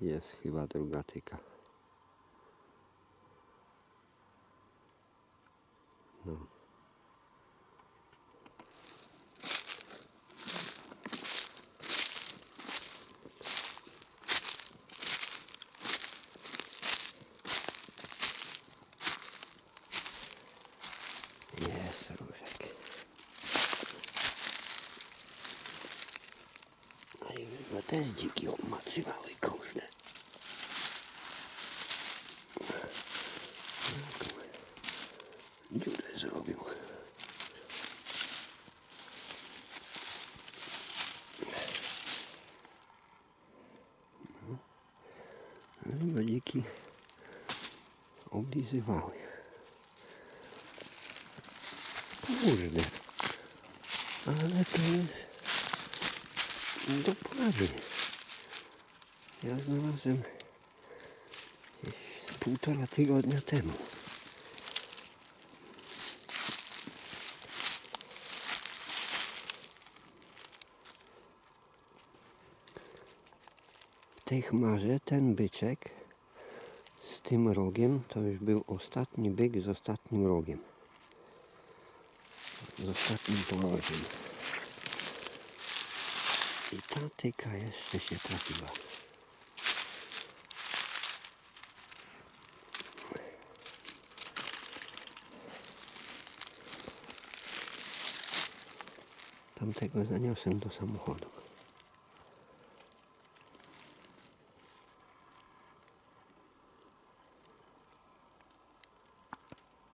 Jest chyba druga tyka. No. Jest różek. A już chyba też dziki obmacywały, zrobił. No. Chyba dziki oblizywały. Kurde. Ale to jest do pary. Ja znalazłem półtora tygodnia temu. Tej chmarze ten byczek z tym rogiem to już był ostatni byk z ostatnim rogiem. Z ostatnim położem. I ta tyka jeszcze się trafiła. Tamtego zaniosłem do samochodu.